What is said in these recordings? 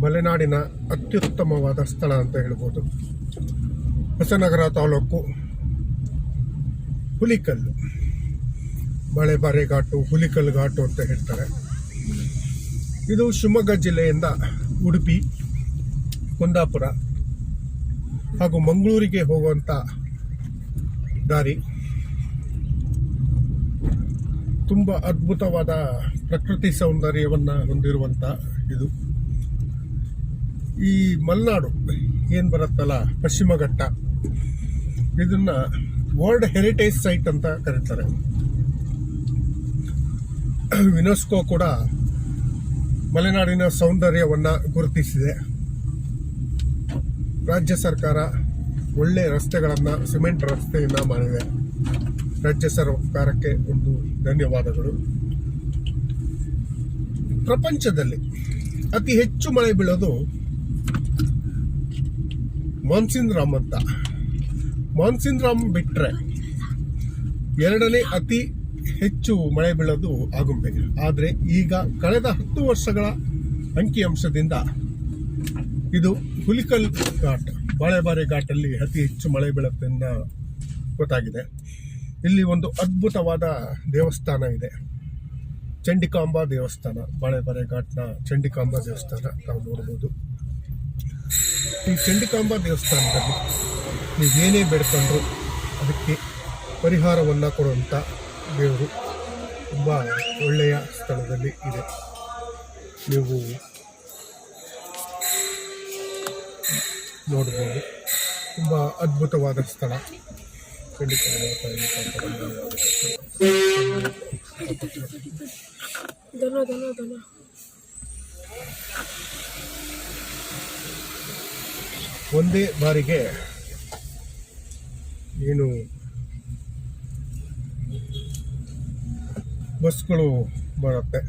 ಮಲೆನಾಡಿನ ಅತ್ಯುತ್ತಮವಾದ ಸ್ಥಳ ಅಂತ ಹೇಳ್ಬೋದು. ಹೊಸನಗರ ತಾಲೂಕು ಹುಲಿಕಲ್ಲು. ಮಳೆಬಾರೆ ಘಾಟು ಹುಲಿಕಲ್ ಘಾಟು ಅಂತ ಹೇಳ್ತಾರೆ. ಇದು ಶಿವಮೊಗ್ಗ ಜಿಲ್ಲೆಯಿಂದ ಉಡುಪಿ, ಕುಂದಾಪುರ ಹಾಗೂ ಮಂಗಳೂರಿಗೆ ಹೋಗುವಂಥ ದಾರಿ. ತುಂಬ ಅದ್ಭುತವಾದ ಪ್ರಕೃತಿ ಸೌಂದರ್ಯವನ್ನು ಹೊಂದಿರುವಂಥ ಇದು. ಈ ಮಲೆನಾಡು ಏನು ಬರುತ್ತಲ್ಲ, ಪಶ್ಚಿಮ ಘಟ್ಟ, ಇದನ್ನ ವರ್ಲ್ಡ್ ಹೆರಿಟೇಜ್ ಸೈಟ್ ಅಂತ ಕರೀತಾರೆ. ಯುನೆಸ್ಕೋ ಕೂಡ ಮಲೆನಾಡಿನ ಸೌಂದರ್ಯವನ್ನು ಗುರುತಿಸಿದೆ. ರಾಜ್ಯ ಸರ್ಕಾರ ಒಳ್ಳೆ ರಸ್ತೆಗಳನ್ನು, ಸಿಮೆಂಟ್ ರಸ್ತೆಯನ್ನು ಮಾಡಿದೆ. ರಾಜ್ಯ ಸರ್ಕಾರಕ್ಕೆ ಒಂದು ಧನ್ಯವಾದಗಳು. ಪ್ರಪಂಚದಲ್ಲಿ ಅತಿ ಹೆಚ್ಚು ಮಳೆ ಬೀಳೋದು ಮಾನ್ಸಿನ್ ರಾಮ್ ಅಂತ. ಮಾನ್ಸಿನ್ ರಾಮ್ ಬಿಟ್ಟರೆ ಎರಡನೇ ಅತಿ ಹೆಚ್ಚು ಮಳೆ ಬೀಳೋದು ಆಗುಂಬೆ. ಆದರೆ ಈಗ ಕಳೆದ ಹತ್ತು ವರ್ಷಗಳ ಅಂಕಿಅಂಶದಿಂದ ಇದು ಹುಲಿಕಲ್ ಘಾಟ್ ಬಾಳೆಬಾರೆ ಘಾಟಲ್ಲಿ ಅತಿ ಹೆಚ್ಚು ಮಳೆ ಬೀಳುತ್ತೆ ಗೊತ್ತಾಗಿದೆ. ಇಲ್ಲಿ ಒಂದು ಅದ್ಭುತವಾದ ದೇವಸ್ಥಾನ ಇದೆ. ಚಂಡಿಕಾಂಬ ದೇವಸ್ಥಾನ ಬಾಳೆಬಾರೆ ಘಾಟ್ನ ಚಂಡಿಕಾಂಬ ದೇವಸ್ಥಾನ ನಾವು ನೋಡ್ಬೋದು. ಈ ಚಂಡಿಕಾಂಬ ದೇವಸ್ಥಾನದಲ್ಲಿ ನೀವು ಏನೇ ಬೇಡ್ಕೊಂಡ್ರು ಅದಕ್ಕೆ ಪರಿಹಾರವನ್ನು ಕೊಡುವಂಥ ದೇವರು ತುಂಬ ಒಳ್ಳೆಯ ಸ್ಥಳದಲ್ಲಿ ಇದೆ. ನೀವು ನೋಡ್ಬೋದು. ತುಂಬ ಅದ್ಭುತವಾದ ಸ್ಥಳ. ಒಂದೇ ಬಾರಿಗೆ ಏನು ಬಸ್ಗಳು ಬರುತ್ತೆ.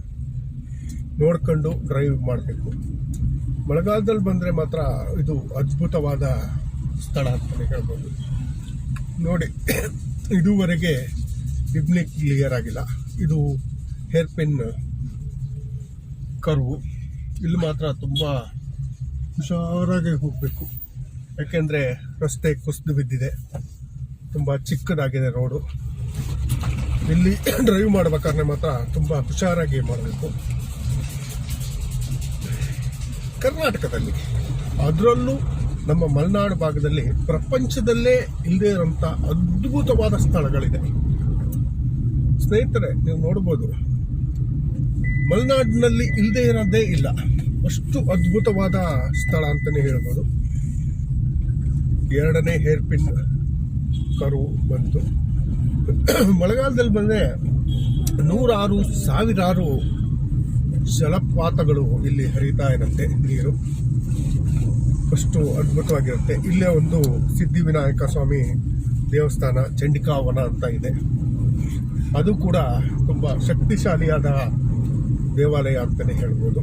ನೋಡ್ಕೊಂಡು ಡ್ರೈವ್ ಮಾಡಬೇಕು. ಮಳೆಗಾಲದಲ್ಲಿ ಬಂದರೆ ಮಾತ್ರ ಇದು ಅದ್ಭುತವಾದ ಸ್ಥಳ ಅಂತಲೇ ಹೇಳ್ಬೋದು. ನೋಡಿ, ಇದುವರೆಗೆ ಇಬ್ನಿ ಕ್ಲಿಯರ್ ಆಗಿಲ್ಲ. ಇದು ಹೇರ್ ಪಿನ್ ಕರ್ವು. ಇಲ್ಲಿ ಮಾತ್ರ ತುಂಬ ಹುಷಾರಾಗಿ ಹೋಗಬೇಕು. ಯಾಕೆಂದರೆ ರಸ್ತೆ ಕುಸಿದು ಬಿದ್ದಿದೆ. ತುಂಬ ಚಿಕ್ಕದಾಗಿದೆ ರೋಡು. ಇಲ್ಲಿ ಡ್ರೈವ್ ಮಾಡ್ಬೇಕಾದ್ರೆ ಮಾತ್ರ ತುಂಬ ಹುಷಾರಾಗಿ ಮಾಡಬೇಕು. ಕರ್ನಾಟಕದಲ್ಲಿ ಅದರಲ್ಲೂ ನಮ್ಮ ಮಲೆನಾಡು ಭಾಗದಲ್ಲಿ ಪ್ರಪಂಚದಲ್ಲೇ ಇಲ್ಲದೇ ಇರೋಂಥ ಅದ್ಭುತವಾದ ಸ್ಥಳಗಳಿದೆ. ಸ್ನೇಹಿತರೆ, ನೀವು ನೋಡ್ಬೋದು, ಮಲೆನಾಡಿನಲ್ಲಿ ಇಲ್ಲದೇ ಇರೋದೇ ಇಲ್ಲ. ಅಷ್ಟು ಅದ್ಭುತವಾದ ಸ್ಥಳ ಅಂತಲೇ ಹೇಳ್ಬೋದು. ಎರಡನೇ ಹೇರ್ ಪಿನ್ ಕರು ಬಂತು. ಮಳೆಗಾಲದಲ್ಲಿ ಬಂದರೆ ನೂರಾರು ಸಾವಿರಾರು ಜಲಪಾತಗಳು ಇಲ್ಲಿ ಹರಿತಾ ಇರುತ್ತೆ ನೀರು. ಅಷ್ಟು ಅದ್ಭುತವಾಗಿರುತ್ತೆ. ಇಲ್ಲೇ ಒಂದು ಸಿದ್ಧಿವಿನಾಯಕ ಸ್ವಾಮಿ ದೇವಸ್ಥಾನ, ಚಂಡಿಕಾವನ ಅಂತ ಇದೆ. ಅದು ಕೂಡ ತುಂಬ ಶಕ್ತಿಶಾಲಿಯಾದ ದೇವಾಲಯ ಅಂತಲೇ ಹೇಳ್ಬೋದು.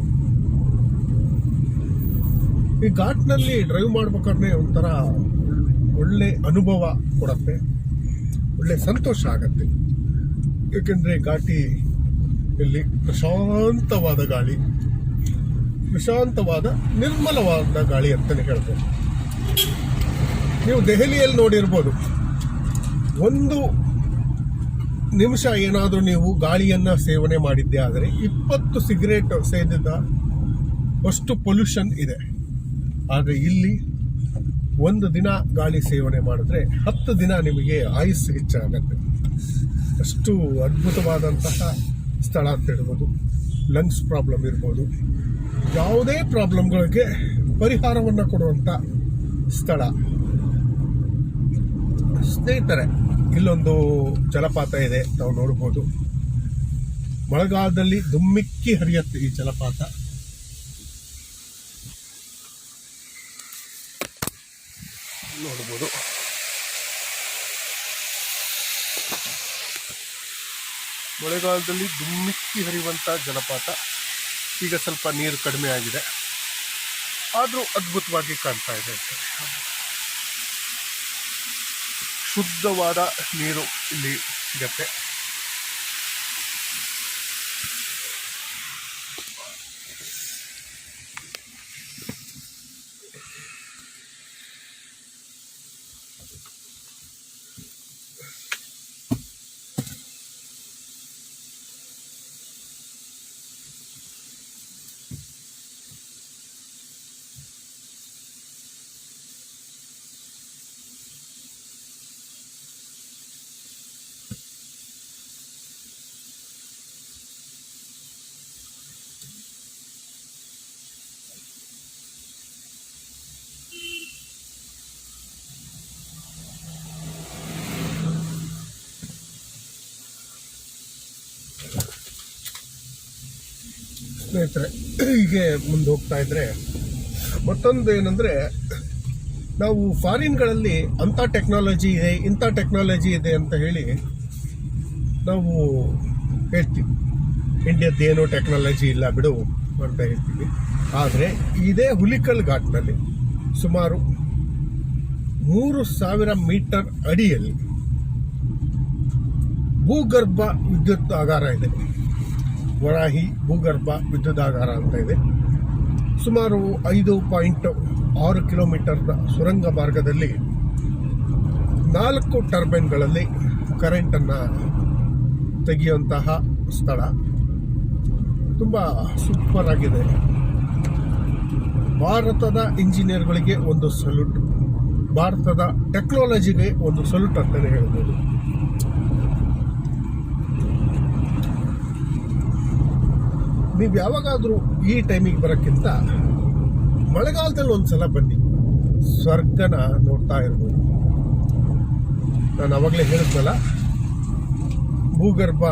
ಈ ಘಾಟ್ನಲ್ಲಿ ಡ್ರೈವ್ ಮಾಡ್ಬೇಕಾದ್ರೆ ಒಂಥರ ಒಳ್ಳೆ ಅನುಭವ ಕೊಡತ್ತೆ. ಒಳ್ಳೆ ಸಂತೋಷ ಆಗತ್ತೆ. ಏಕೆಂದರೆ ಘಾಟಿ ಇಲ್ಲಿ ಪ್ರಶಾಂತವಾದ ಗಾಳಿ. ಪ್ರಶಾಂತವಾದ ನಿರ್ಮಲವಾದ ಗಾಳಿ ಅಂತಲೇ ಹೇಳ್ಬೋದು. ನೀವು ದೆಹಲಿಯಲ್ಲಿ ನೋಡಿರ್ಬೋದು, ಒಂದು ನಿಮಿಷ ಏನಾದರೂ ನೀವು ಗಾಳಿಯನ್ನ ಸೇವನೆ ಮಾಡಿದ್ದೆ ಆದರೆ ಇಪ್ಪತ್ತು ಸಿಗರೇಟ್ ಸೇದಿದ್ದ ಅಷ್ಟು ಪೊಲ್ಯೂಷನ್ ಇದೆ. ಆದರೆ ಇಲ್ಲಿ ಒಂದು ದಿನ ಗಾಳಿ ಸೇವನೆ ಮಾಡಿದ್ರೆ ಹತ್ತು ದಿನ ನಿಮಗೆ ಆಯುಸ್ ಹೆಚ್ಚಾಗತ್ತೆ. ಅಷ್ಟು ಅದ್ಭುತವಾದಂತಹ ಸ್ಥಳ ಅಂತ ಹೇಳ್ಬೋದು. ಲಂಗ್ಸ್ ಪ್ರಾಬ್ಲಮ್ ಇರ್ಬೋದು. ಯಾವುದೇ ಪ್ರಾಬ್ಲಮ್ಗಳಿಗೆ ಪರಿಹಾರವನ್ನು ಕೊಡುವಂಥ ಸ್ಥಳ. ಸ್ನೇಹಿತರೆ, ಇಲ್ಲೊಂದು ಜಲಪಾತ ಇದೆ ನಾವು ನೋಡ್ಬೋದು. ಮಳೆಗಾಲದಲ್ಲಿ ದುಮ್ಮಿಕ್ಕಿ ಹರಿಯುತ್ತೆ ಈ ಜಲಪಾತ. ನೋಡ್ಬೋದು. ಮಳೆಗಾಲದಲ್ಲಿ ದುಮ್ಮಿಕ್ಕಿ ಹರಿಯುವಂಥ ಜಲಪಾತ. ಈಗ ಸ್ವಲ್ಪ ನೀರು ಕಡಿಮೆ ಆಗಿದೆ. ಆದರೂ ಅದ್ಭುತವಾಗಿ ಕಾಣ್ತಾ ಇದೆ ಶುದ್ಧವಾದ ನೀರು ಇಲ್ಲಿ ಸಿಗತ್ತೆ ಸ್ನೇಹಿತರೆ, ಹೀಗೆ ಮುಂದೆ ಹೋಗ್ತಾ ಇದ್ರೆ ಮತ್ತೊಂದು ಏನಂದ್ರೆ ನಾವು ಫಾರಿನ್ಗಳಲ್ಲಿ ಅಂಥ ಟೆಕ್ನಾಲಜಿ ಇದೆ, ಇಂಥ ಟೆಕ್ನಾಲಜಿ ಇದೆ ಅಂತ ಹೇಳಿ ನಾವು ಹೇಳ್ತೀವಿ. ಇಂಡಿಯದ್ದು ಏನೂ ಟೆಕ್ನಾಲಜಿ ಇಲ್ಲ ಬಿಡು ಅಂತ ಹೇಳ್ತೀವಿ. ಆದರೆ ಇದೇ ಹುಲಿಕಲ್ ಘಾಟ್ನಲ್ಲಿ ಸುಮಾರು ಮೂರು ಸಾವಿರ ಮೀಟರ್ ಅಡಿಯಲ್ಲಿ ಭೂಗರ್ಭ ವಿದ್ಯುತ್ ಆಗಾರ ಇದೆ. ವರಾಹಿ ಭೂಗರ್ಭ ವಿದ್ಯುದಾಗಾರ ಅಂತ ಇದೆ. ಸುಮಾರು ಐದು ಪಾಯಿಂಟ್ ಆರು ಕಿಲೋಮೀಟರ್ನ ಸುರಂಗ ಮಾರ್ಗದಲ್ಲಿ ನಾಲ್ಕು ಟರ್ಬೈನ್ಗಳಲ್ಲಿ ಕರೆಂಟನ್ನು ತೆಗೆಯುವಂತಹ ಸ್ಥಳ. ತುಂಬ ಸೂಪರ್ ಆಗಿದೆ. ಭಾರತದ ಇಂಜಿನಿಯರ್ಗಳಿಗೆ ಒಂದು ಸಲ್ಯೂಟ್, ಭಾರತದ ಟೆಕ್ನಾಲಜಿಗೆ ಒಂದು ಸಲ್ಯೂಟ್ ಅಂತಲೇ ಹೇಳ್ಬೋದು. ನೀವು ಯಾವಾಗಾದರೂ ಈ ಟೈಮಿಗೆ ಬರೋಕ್ಕಿಂತ ಮಳೆಗಾಲದಲ್ಲಿ ಒಂದು ಸಲ ಬನ್ನಿ. ಸ್ವರ್ಗನ ನೋಡ್ತಾ ಇರ್ಬೋದು. ನಾನು ಅವಾಗಲೇ ಹೇಳಿದ್ನಲ್ಲ, ಭೂಗರ್ಭ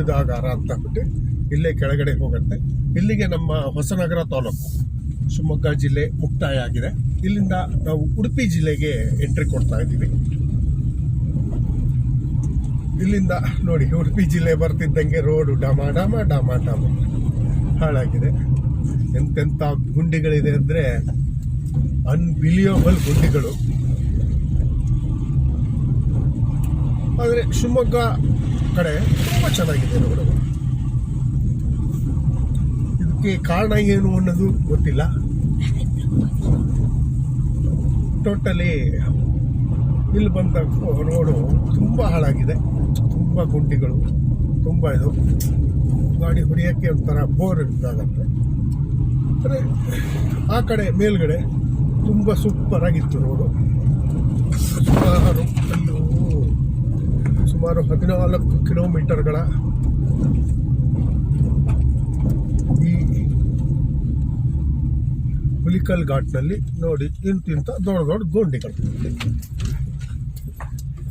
ಇದಾಗಾರ ಅಂತ ಬಿಟ್ಟು ಇಲ್ಲೇ ಕೆಳಗಡೆ ಹೋಗುತ್ತೆ. ಇಲ್ಲಿಗೆ ನಮ್ಮ ಹೊಸನಗರ ತಾಲೂಕು, ಶಿವಮೊಗ್ಗ ಜಿಲ್ಲೆ ಮುಕ್ತಾಯ ಆಗಿದೆ. ಇಲ್ಲಿಂದ ನಾವು ಉಡುಪಿ ಜಿಲ್ಲೆಗೆ ಎಂಟ್ರಿ ಕೊಡ್ತಾ ಇದ್ದೀವಿ. ಇಲ್ಲಿಂದ ನೋಡಿ ಉಡುಪಿ ಜಿಲ್ಲೆ ಬರ್ತಿದ್ದಂಗೆ ರೋಡು ಡಮ ಡಮ ಡಮ ಡಮ. ಹಾಳಾಗಿದೆ. ಎಂತೆಂಥ ಗುಂಡಿಗಳಿದೆ ಅಂದರೆ ಅನ್ಬಿಲಿಯಬಲ್ ಗುಂಡಿಗಳು. ಆದರೆ ಶಿವಮೊಗ್ಗ ಕಡೆ ತುಂಬ ಚೆನ್ನಾಗಿದೆ ರೋಡು. ಇದಕ್ಕೆ ಕಾರಣ ಏನು ಅನ್ನೋದು ಗೊತ್ತಿಲ್ಲ. ಟೋಟಲಿ ಇಲ್ಲಿ ಬಂದ ರೋಡು ತುಂಬ ಹಾಳಾಗಿದೆ. ತುಂಬ ಗುಂಡಿಗಳು, ತುಂಬ ಇದು. ಗಾಡಿ ಹೊಡಿಯೋಕ್ಕೆ ಒಂಥರ ಬೋರ್ ಇದ್ದಾಗತ್ತೆ ಅಂದರೆ ಆ ಕಡೆ ಮೇಲ್ಗಡೆ ತುಂಬ ಸೂಪರ್ ಆಗಿತ್ತು ರೋಡು ಸುಮಾರು ಅಲ್ಲೂ ಸುಮಾರು ಹದಿನಾಲ್ಕು ಕಿಲೋಮೀಟರ್ಗಳ ಈ ಹುಲಿಕಲ್ ಘಾಟ್ನಲ್ಲಿ ನೋಡಿ ಇಂತಿಂತ ದೊಡ್ಡ ದೊಡ್ಡ ಗೊಂಡಿಗಳು.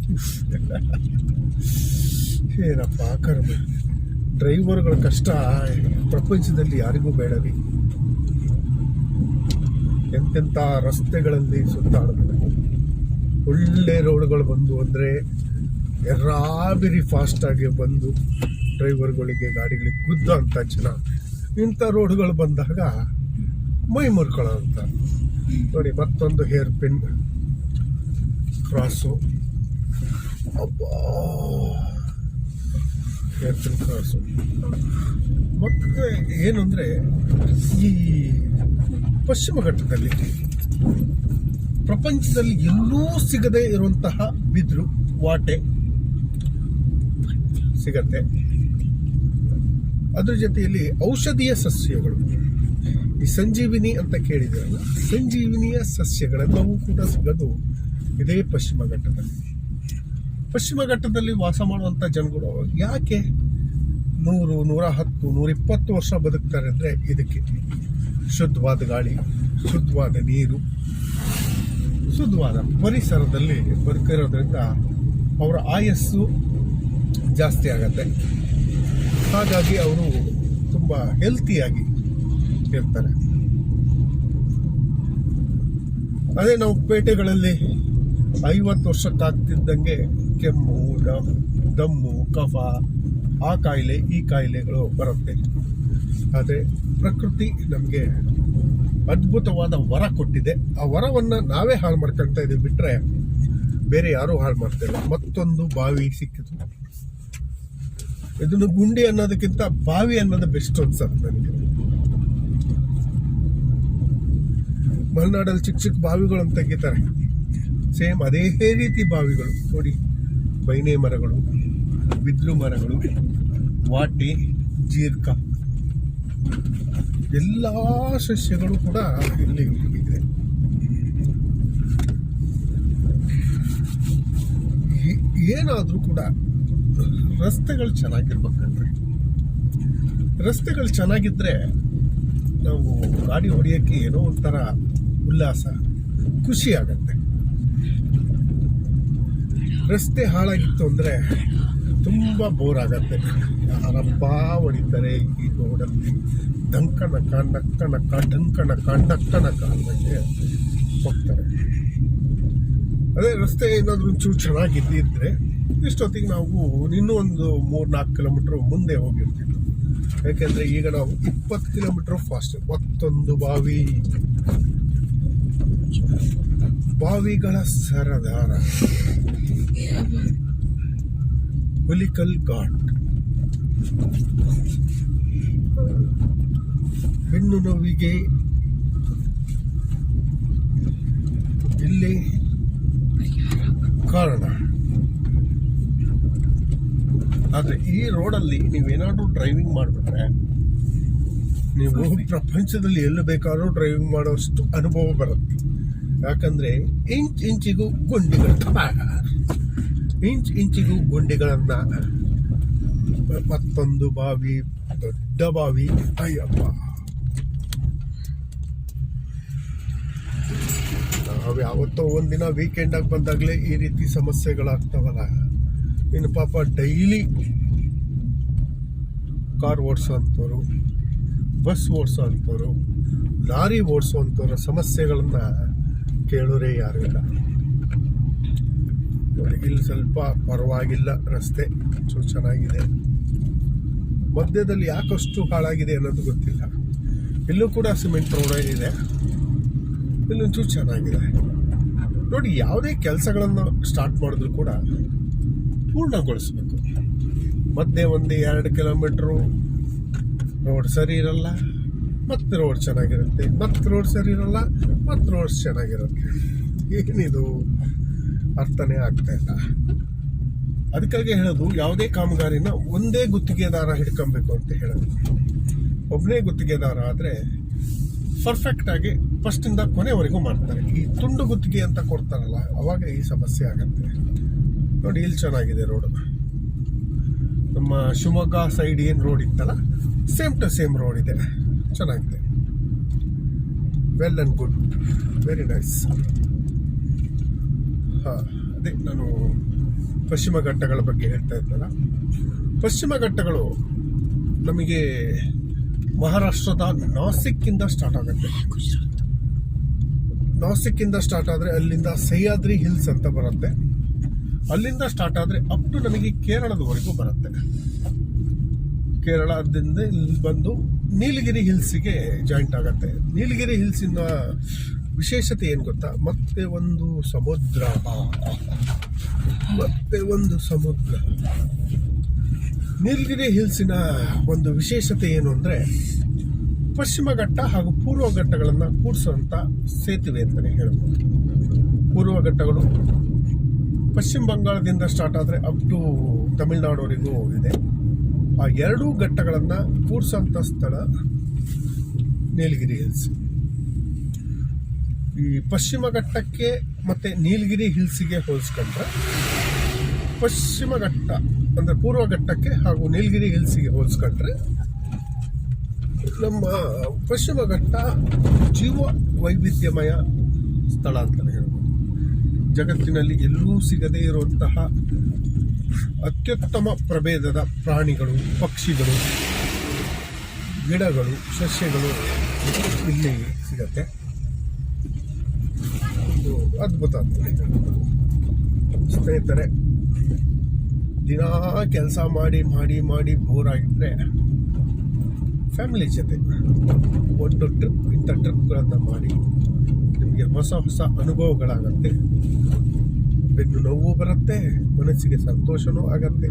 ಏನಪ್ಪ ಕರ್ಮ ಡ್ರೈವರ್ಗಳ ಕಷ್ಟ ಪ್ರಪಂಚದಲ್ಲಿ ಯಾರಿಗೂ ಬೇಡವಿ? ಎಂತೆಂಥ ರಸ್ತೆಗಳಲ್ಲಿ ಸುತ್ತಾಡಬೇಕು ಒಳ್ಳೆ ರೋಡ್ಗಳು ಬಂದು ಅಂದರೆ ಫಾಸ್ಟ್ ಫಾಸ್ಟಾಗಿ ಬಂದು ಡ್ರೈವರ್ಗಳಿಗೆ ಗಾಡಿಗಳಿಗೆ ಗುದ್ದ ಅಂತ ಜನ. ಇಂಥ ರೋಡ್ಗಳು ಬಂದಾಗ ಮೈ ಮುರ್ಕೊಳ್ಳೋ ಅಂತ. ನೋಡಿ, ಮತ್ತೊಂದು ಹೇರ್ ಪಿನ್. ಕ್ರಾಸು. ಅಬ್ಬಾ ಏನು ಅಂದರೆ ಈ ಪಶ್ಚಿಮ ಘಟ್ಟದಲ್ಲಿ ಪ್ರಪಂಚದಲ್ಲಿ ಎಲ್ಲೂ ಸಿಗದೇ ಇರುವಂತಹ ಬಿದಿರು ವಾಟೆ ಸಿಗತ್ತೆ. ಅದ್ರ ಜೊತೆಯಲ್ಲಿ ಔಷಧೀಯ ಸಸ್ಯಗಳು. ಈ ಸಂಜೀವಿನಿ ಅಂತ ಕೇಳಿದ್ರಲ್ಲ, ಸಂಜೀವಿನಿಯ ಸಸ್ಯಗಳೆಲ್ಲವೂ ಕೂಡ ಸಿಗೋದು ಇದೇ ಪಶ್ಚಿಮ ಘಟ್ಟದಲ್ಲಿ. ಪಶ್ಚಿಮ ಘಟ್ಟದಲ್ಲಿ ವಾಸ ಮಾಡುವಂಥ ಜನಗಳು ಯಾಕೆ ನೂರು, ನೂರ ಹತ್ತು ನೂರ ಇಪ್ಪತ್ತು ವರ್ಷ ಬದುಕ್ತಾರೆ ಅಂದರೆ ಇದಕ್ಕೆ ಶುದ್ಧವಾದ ಗಾಳಿ, ಶುದ್ಧವಾದ ನೀರು, ಶುದ್ಧವಾದ ಪರಿಸರದಲ್ಲಿ ಬದುಕಿರೋದ್ರಿಂದ ಅವರ ಆಯಸ್ಸು ಜಾಸ್ತಿ ಆಗತ್ತೆ. ಹಾಗಾಗಿ ಅವರು ತುಂಬ ಹೆಲ್ತಿಯಾಗಿ ಇರ್ತಾರೆ. ಅದೇ ನಾವು ಪೇಟೆಗಳಲ್ಲಿ ಐವತ್ತು ವರ್ಷಕ್ಕಾಗ್ತಿದ್ದಂಗೆ ಕೆಮ್ಮು ಡ- ದಮ್ಮು, ಕಫ, ಆ ಕಾಯಿಲೆ, ಈ ಕಾಯಿಲೆಗಳು ಬರುತ್ತೆ. ಆದರೆ ಪ್ರಕೃತಿ ನಮಗೆ ಅದ್ಭುತವಾದ ವರ ಕೊಟ್ಟಿದೆ. ಆ ವರವನ್ನು ನಾವೇ ಹಾಳು ಮಾಡ್ಕೊಳ್ತಾ ಇದ್ದೀವಿ ಬಿಟ್ಟರೆ ಬೇರೆ ಯಾರೂ ಹಾಳು ಮಾಡ್ತಿಲ್ಲ ಮತ್ತೊಂದು ಬಾವಿ ಸಿಕ್ಕಿತು. ಇದನ್ನು ಗುಂಡಿ ಅನ್ನೋದಕ್ಕಿಂತ ಬಾವಿ ಅನ್ನೋದು ಬೆಸ್ಟ್ ಅನ್ಸತ್ತೆ ನನಗೆ. ಮಲೆನಾಡಲ್ಲಿ ಚಿಕ್ಕ ಚಿಕ್ಕ ಬಾವಿಗಳನ್ನು ತೆಗಿತಾರೆ. ಸೇಮ್ ಅದೇ ರೀತಿ ಬಾವಿಗಳು. ನೋಡಿ. ಬೈನೆ ಮರಗಳು, ಬಿದ್ಲು ಮರಗಳು, ವಾಟಿ, ಜೀರ್ಕ. ಎಲ್ಲ ಸಸ್ಯಗಳು ಕೂಡ ಇಲ್ಲಿ ಇದೆ. ಏನಾದರೂ ಕೂಡ ರಸ್ತೆಗಳು ಚೆನ್ನಾಗಿರ್ಬೇಕಂದ್ರೆ ರಸ್ತೆಗಳು ಚೆನ್ನಾಗಿದ್ರೆ ನಾವು ಗಾಡಿ ಹೊಡೆಯೋಕ್ಕೆ ಏನೋ ಒಂಥರ ಉಲ್ಲಾಸ, ಖುಷಿ ಆಗತ್ತೆ. ರಸ್ತೆ ಹಾಳಾಗಿತ್ತು ಅಂದರೆ ತುಂಬ ಬೋರ್ ಆಗತ್ತೆ. ಯಾರಪ್ಪ ಹೊಡಿತಾರೆ, ಈ ರೋಡಲ್ಲಿ. ದಂಕ ನಕ ನಕ್ಕ ನಕ್ಕ ಡಂಕ ನಕ ನಕ್ಕ ನಕ ಹೋಗ್ತಾರೆ. ಅದೇ ರಸ್ತೆ ಏನಾದರೂ ಒಂಚೂರು ಚೆನ್ನಾಗಿದ್ದಿದ್ರೆ ಇಷ್ಟೊತ್ತಿಗೆ ನಾವು ಇನ್ನೂ ಒಂದು ಮೂರು ನಾಲ್ಕು ಕಿಲೋಮೀಟ್ರ್ ಮುಂದೆ ಹೋಗಿರ್ತಿದ್ವಿ. ಯಾಕೆಂದರೆ ಈಗ ನಾವು ಇಪ್ಪತ್ತು ಕಿಲೋಮೀಟ್ರ್ ಫಾಸ್ಟ್ ಮತ್ತೊಂದು ಬಾವಿ. ಬಾವಿಗಳ ಸರದಾರ. ಹುಲಿಕಲ್ ಘಾಟ್. ಹೆಣ್ಣು ನೋವಿಗೆ ಇಲ್ಲಿ ಕಾರಣ. ಆದರೆ ಈ ರೋಡಲ್ಲಿ ನೀವೇನಾದರೂ ಡ್ರೈವಿಂಗ್ ಮಾಡಿಬಿಟ್ರೆ ನೀವು ಪ್ರಪಂಚದಲ್ಲಿ ಎಲ್ಲಿ ಬೇಕಾದರೂ ಡ್ರೈವಿಂಗ್ ಮಾಡೋಷ್ಟು ಅನುಭವ ಬರುತ್ತೆ. ಯಾಕಂದ್ರೆ ಇಂಚ್ ಇಂಚಿಗೂ ಗುಂಡಿಗಳು. ಇಂಚ್ ಇಂಚಿಗೂ ಗುಂಡಿಗಳನ್ನ ಮತ್ತೊಂದು ಬಾವಿ, ದೊಡ್ಡ ಬಾವಿ. ಅಯ್ಯಪ್ಪ. ನಾವು ಯಾವತ್ತೋ ಒಂದಿನ ವೀಕೆಂಡಾಗಿ ಬಂದಾಗಲೇ ಈ ರೀತಿ ಸಮಸ್ಯೆಗಳಾಗ್ತಾವಲ್ಲ. ಇನ್ನು ಪಾಪ ಡೈಲಿ ಕಾರ್ ಓಡಿಸೋಂಥವ್ರು, ಬಸ್ ಓಡಿಸೋಂಥವ್ರು, ಲಾರಿ ಓಡಿಸೋಂಥವ್ರ ಸಮಸ್ಯೆಗಳನ್ನ ಕೇಳೋರೇ ಯಾರು ಇಲ್ಲ. ಇಲ್ಲಿ ಸ್ವಲ್ಪ ಪರವಾಗಿಲ್ಲ, ರಸ್ತೆ ಚೂರು ಚೆನ್ನಾಗಿದೆ. ಮಧ್ಯದಲ್ಲಿ ಯಾಕಷ್ಟು ಹಾಳಾಗಿದೆ ಅನ್ನೋದು ಗೊತ್ತಿಲ್ಲ. ಇಲ್ಲೂ ಕೂಡ ಸಿಮೆಂಟ್ ರೋಡ್ ಇದೆ. ಇಲ್ಲೊಂಚೂರು ಚೆನ್ನಾಗಿದೆ. ನೋಡಿ, ಯಾವುದೇ ಕೆಲಸಗಳನ್ನು ಸ್ಟಾರ್ಟ್ ಮಾಡಿದ್ರು ಕೂಡ ಪೂರ್ಣಗೊಳಿಸ್ಬೇಕು. ಮಧ್ಯೆ ಒಂದು ಎರಡು ಕಿಲೋಮೀಟ್ರು, ರೋಡ್ ಸರಿ ಇರಲ್ಲ. ಮತ್ತೆ ರೋಡ್ ಚೆನ್ನಾಗಿರುತ್ತೆ. ಮತ್ತೆ ರೋಡ್ ಸರಿ ಇರೋಲ್ಲ, ಮತ್ತೆ ರೋಡ್ ಚೆನ್ನಾಗಿರುತ್ತೆ. ಏನಿದು? ಅರ್ಥನೇ ಆಗ್ತಾ ಇಲ್ಲ. ಅದಕ್ಕಾಗಿ ಹೇಳೋದು, ಯಾವುದೇ ಕಾಮಗಾರಿನ ಒಂದೇ ಗುತ್ತಿಗೆದಾರ ಹಿಡ್ಕೊಬೇಕು ಅಂತ ಹೇಳೋದು. ಒಬ್ಬನೇ ಗುತ್ತಿಗೆದಾರ ಆದರೆ ಪರ್ಫೆಕ್ಟ್ ಆಗಿ ಫಸ್ಟಿಂದ ಕೊನೆವರೆಗೂ ಮಾಡ್ತಾರೆ. ಈ ತುಂಡು ಗುತ್ತಿಗೆ ಅಂತ ಕೊಡ್ತಾರಲ್ಲ, ಅವಾಗ ಈ ಸಮಸ್ಯೆ ಆಗುತ್ತೆ. ನೋಡಿ, ಇಲ್ಲಿ ಚೆನ್ನಾಗಿದೆ ರೋಡ್ ನಮ್ಮ ಶಿವಮೊಗ್ಗ ಸೈಡ್ ಏನು ರೋಡ್ ಇತ್ತಲ್ಲ ಸೇಮ್ ಟು ಸೇಮ್ ರೋಡ್ ಇದೆ. ಚೆನ್ನಾಗಿದೆ. Well and good very nice ಹಾಂ, ಅದೇ ನಾನು ಪಶ್ಚಿಮ ಘಟ್ಟಗಳ ಬಗ್ಗೆ ಹೇಳ್ತಾ ಇದ್ದಲ್ಲ ಪಶ್ಚಿಮ ಘಟ್ಟಗಳು ನಮಗೆ ಮಹಾರಾಷ್ಟ್ರದ ನಾಸಿಕ್ಕಿಂದ ಸ್ಟಾರ್ಟ್ ಆಗುತ್ತೆ. ನಾಸಿಕ್ಕಿಂದ ಸ್ಟಾರ್ಟ್ ಆದರೆ ಅಲ್ಲಿಂದ ಸಹ್ಯಾದ್ರಿ ಹಿಲ್ಸ್ ಅಂತ ಬರುತ್ತೆ. ಅಲ್ಲಿಂದ ಸ್ಟಾರ್ಟ್ ಆದರೆ ಅಪ್ ಟು ನಮಗೆ ಕೇರಳದವರೆಗೂ ಬರುತ್ತೆ. ಕೇರಳದಿಂದ ಇಲ್ಲಿ ಬಂದು ನೀಲಗಿರಿ ಹಿಲ್ಸಿಗೆ ಜಾಯಿಂಟ್ ಆಗುತ್ತೆ. ನೀಲಗಿರಿ ಹಿಲ್ಸಿನ ವಿಶೇಷತೆ ಏನು ಗೊತ್ತಾ? ಮತ್ತೆ ಒಂದು ಸಮುದ್ರ. ಮತ್ತೆ ಒಂದು ಸಮುದ್ರ. ನೀಲಗಿರಿ ಹಿಲ್ಸಿನ ಒಂದು ವಿಶೇಷತೆ ಏನು ಅಂದರೆ ಪಶ್ಚಿಮ ಘಟ್ಟ ಹಾಗೂ ಪೂರ್ವ ಘಟ್ಟಗಳನ್ನು ಕೂಡಿಸುವಂಥ ಸೇತುವೆ ಅಂತಲೇ ಹೇಳ್ಬೋದು. ಪೂರ್ವ ಘಟ್ಟಗಳು ಪಶ್ಚಿಮ ಬಂಗಾಳದಿಂದ ಸ್ಟಾರ್ಟ್ ಆದರೆ ಅಪ್ ಟು ತಮಿಳುನಾಡುವರೆಗೂ ಇದೆ. ಆ ಎರಡೂ ಘಟ್ಟಗಳನ್ನು ಕೂರಿಸೋಂಥ ಸ್ಥಳ ನೀಲಗಿರಿ ಹಿಲ್ಸ್. ಈ ಪಶ್ಚಿಮ ಘಟ್ಟಕ್ಕೆ ಮತ್ತೆ ನೀಲಗಿರಿ ಹಿಲ್ಸಿಗೆ ಹೋಲಿಸ್ಕೊಂಡ್ರೆ ಪಶ್ಚಿಮ ಘಟ್ಟ, ಅಂದರೆ ಪೂರ್ವ ಘಟ್ಟಕ್ಕೆ ಹಾಗೂ ನೀಲಗಿರಿ ಹಿಲ್ಸಿಗೆ ಹೋಲಿಸ್ಕೊಂಡ್ರೆ ನಮ್ಮ ಪಶ್ಚಿಮ ಘಟ್ಟ ಜೀವ ವೈವಿಧ್ಯಮಯ ಸ್ಥಳ ಅಂತಲೇ ಹೇಳ್ಬೋದು. ಜಗತ್ತಿನಲ್ಲಿ ಎಲ್ಲೂ ಸಿಗದೇ ಇರುವಂತಹ ಅತ್ಯುತ್ತಮ ಪ್ರಭೇದದ ಪ್ರಾಣಿಗಳು, ಪಕ್ಷಿಗಳು, ಗಿಡಗಳು, ಸಸ್ಯಗಳು ಇಲ್ಲಿ ಸಿಗತ್ತೆ ಇದು ಅದ್ಭುತ ಅಂತ. ಸ್ನೇಹಿತರೆ, ದಿನಾ ಕೆಲಸ ಮಾಡಿ ಮಾಡಿ ಮಾಡಿ ಬೋರ್ ಆಗಿದ್ರೆ ಫ್ಯಾಮಿಲಿ ಜೊತೆ ಒಂದು ಟ್ರಿಪ್ ಇಂಥ ಟ್ರಿಪ್ಗಳನ್ನು ಮಾಡಿ ನಿಮಗೆ ಹೊಸ ಹೊಸ ಅನುಭವಗಳಾಗತ್ತೆ ಬೆನ್ನು ನೋವು ಬರುತ್ತೆ, ಮನಸ್ಸಿಗೆ ಸಂತೋಷವೂ ಆಗತ್ತೆ.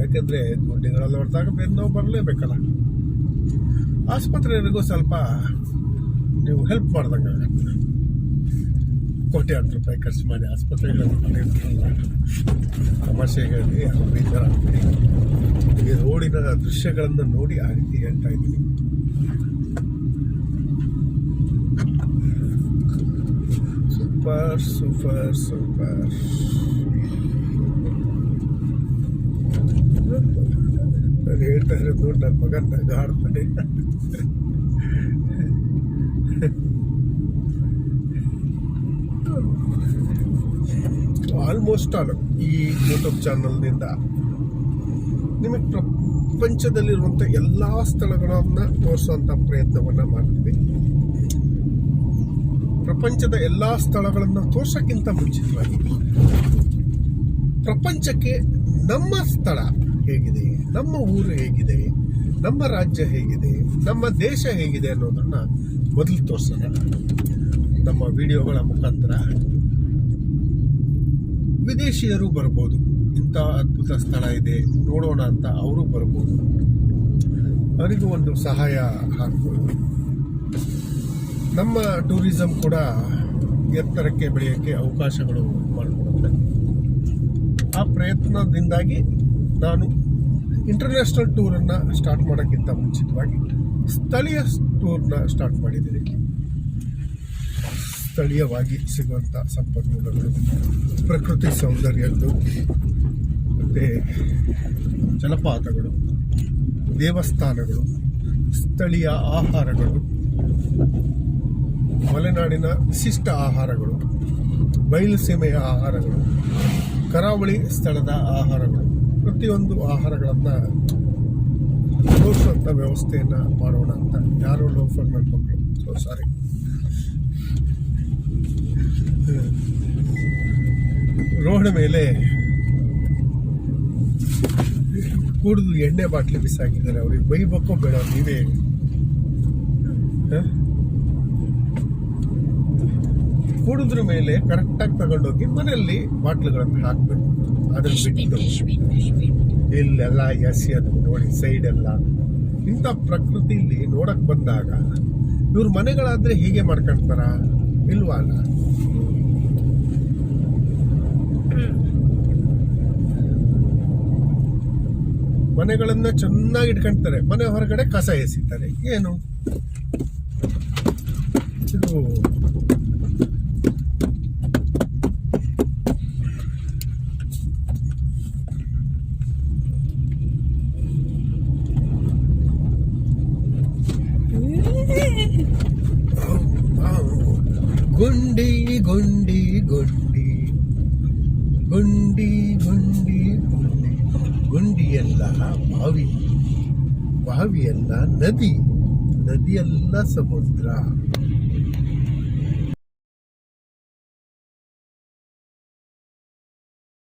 ಯಾಕೆಂದರೆ ಗುಂಡಿಗಳಲ್ಲಿ ಹೊಡೆದಾಗ ಬೆನ್ನು ನೋವು ಬರಲೇಬೇಕಲ್ಲ. ಆಸ್ಪತ್ರೆಯವರೆಗೂ ಸ್ವಲ್ಪ ನೀವು ಹೆಲ್ಪ್ ಮಾಡ್ದಂಗೆ ಆಗತ್ತೆ. ಕೋಟ್ಯಾಂತರ ರೂಪಾಯಿ ಖರ್ಚು ಮಾಡಿ ಆಸ್ಪತ್ರೆಗಳನ್ನು ಮಾಡಿರ್ತಾರಲ್ಲ. ತಮಾಷೆ ಹೇಳಿ ಯಾರು ಬೇಜಾರಾಗ್ಬಿಡಿ. ಈ ರೋಡಿನ ದೃಶ್ಯಗಳನ್ನು ನೋಡಿ ಆ ರೀತಿ ಹೇಳ್ತಾ ಇದ್ದೀನಿ. ಸೂಪರ್ ಸೂಪರ್ ಸೂಪರ್ ನಾನು ಹೇಳ್ತಾ ಇರೋದು ನೋಡಿ ನನ್ನ ಮಗ ನಗಾಡ್ತಾನೆ ಆಲ್ಮೋಸ್ಟ್ ಆಲ್ ಈ ಯೂಟ್ಯೂಬ್ ಚಾನಲ್ನಿಂದ ನಿಮಗೆ ಪ್ರಪಂಚದಲ್ಲಿರುವಂಥ ಎಲ್ಲ ಸ್ಥಳಗಳನ್ನು ತೋರಿಸುವಂಥ ಪ್ರಯತ್ನವನ್ನು ಮಾಡ್ತೀವಿ. ಪ್ರಪಂಚದ ಎಲ್ಲ ಸ್ಥಳಗಳನ್ನು ತೋರ್ಸೋಕ್ಕಿಂತ ಮುಂಚಿತವಾಗಿ ಪ್ರಪಂಚಕ್ಕೆ ನಮ್ಮ ಸ್ಥಳ ಹೇಗಿದೆ, ನಮ್ಮ ಊರು ಹೇಗಿದೆ, ನಮ್ಮ ರಾಜ್ಯ ಹೇಗಿದೆ, ನಮ್ಮ ದೇಶ ಹೇಗಿದೆ ಅನ್ನೋದನ್ನು ಮೊದಲು ತೋರಿಸೋಣ. ನಮ್ಮ ವಿಡಿಯೋಗಳ ಮುಖಾಂತರ ವಿದೇಶಿಯರು ಬರ್ಬೋದು. ಇಂಥ ಅದ್ಭುತ ಸ್ಥಳ ಇದೆ, ನೋಡೋಣ ಅಂತ ಅವರು ಬರ್ಬೋದು. ಅವರಿಗೂ ಒಂದು ಸಹಾಯ ಆಗ್ಬೋದು. ನಮ್ಮ ಟೂರಿಸಂ ಕೂಡ ಎತ್ತರಕ್ಕೆ ಬೆಳೆಯೋಕ್ಕೆ ಅವಕಾಶಗಳು ಮಾಡಿಕೊಡುತ್ತೆ. ಆ ಪ್ರಯತ್ನದಿಂದಾಗಿ ನಾನು ಇಂಟರ್ನ್ಯಾಷನಲ್ ಟೂರನ್ನು ಸ್ಟಾರ್ಟ್ ಮಾಡೋಕ್ಕಿಂತ ಮುಂಚಿತವಾಗಿ ಸ್ಥಳೀಯ ಟೂರ್ನ ಸ್ಟಾರ್ಟ್ ಮಾಡಿದ್ದೀನಿ. ಸ್ಥಳೀಯವಾಗಿ ಸಿಗುವಂಥ ಸಂಪನ್ಮೂಲಗಳು, ಪ್ರಕೃತಿ ಸೌಂದರ್ಯದ್ದು ಮತ್ತು ಜಲಪಾತಗಳು, ದೇವಸ್ಥಾನಗಳು, ಸ್ಥಳೀಯ ಆಹಾರಗಳು ಮಲೆನಾಡಿನ ವಿಶಿಷ್ಟ ಆಹಾರಗಳು ಬಯಲುಸೀಮೆಯ ಆಹಾರಗಳು, ಕರಾವಳಿ ಸ್ಥಳದ ಆಹಾರಗಳು. ಪ್ರತಿಯೊಂದು ಆಹಾರಗಳನ್ನು ತೋರಿಸುವಂಥ ವ್ಯವಸ್ಥೆಯನ್ನು ಮಾಡೋಣ ಅಂತ ಯಾರೋ ಲೋಫರ್ ಮಾಡ್ಕೊಂಡ್ರು? ಸೊ ಸಾರಿ ರೋಡ್ ಮೇಲೆ ಕುಡಿದು ಎಣ್ಣೆ ಬಾಟ್ಲಿ ಬಿಸಾಕಿದ್ದಾರೆ. ಅವ್ರಿಗೆ ಬೈಬೇಕೋ ಬೇಡ, ನೀವೇ ಹ? ಕುಡಿದ್ರ ಮೇಲೆ ಕರೆಕ್ಟಾಗಿ ತಗೊಂಡೋಗಿ ಮನೆಯಲ್ಲಿ ಬಾಟ್ಲುಗಳನ್ನು ಹಾಕ್ಬೇಕು. ಅದನ್ನು ಬಿಟ್ಟು ಇಲ್ಲೆಲ್ಲ ಎಸೆಯೋದು ನೋಡಿ ಸೈಡ್ ಎಲ್ಲ. ಇಂಥ ಪ್ರಕೃತಿಯಲ್ಲಿ ನೋಡಕ್ ಬಂದಾಗ ಇವ್ರ ಮನೆಗಳಾದ್ರೆ ಹೀಗೆ ಮಾಡ್ಕೊಳ್ತಾರ ಇಲ್ವಾ ಅಲ್ಲ? ಮನೆಗಳನ್ನ ಚೆನ್ನಾಗಿ ಇಟ್ಕೊಂತಾರೆ. ಮನೆ ಹೊರಗಡೆ ಕಸ ಎಸಿತಾರೆ. ಏನು? ಇದು ಬಾವಿಯಲ್ಲ ನದಿ ನದಿಯೆಲ್ಲ ಸಮುದ್ರ.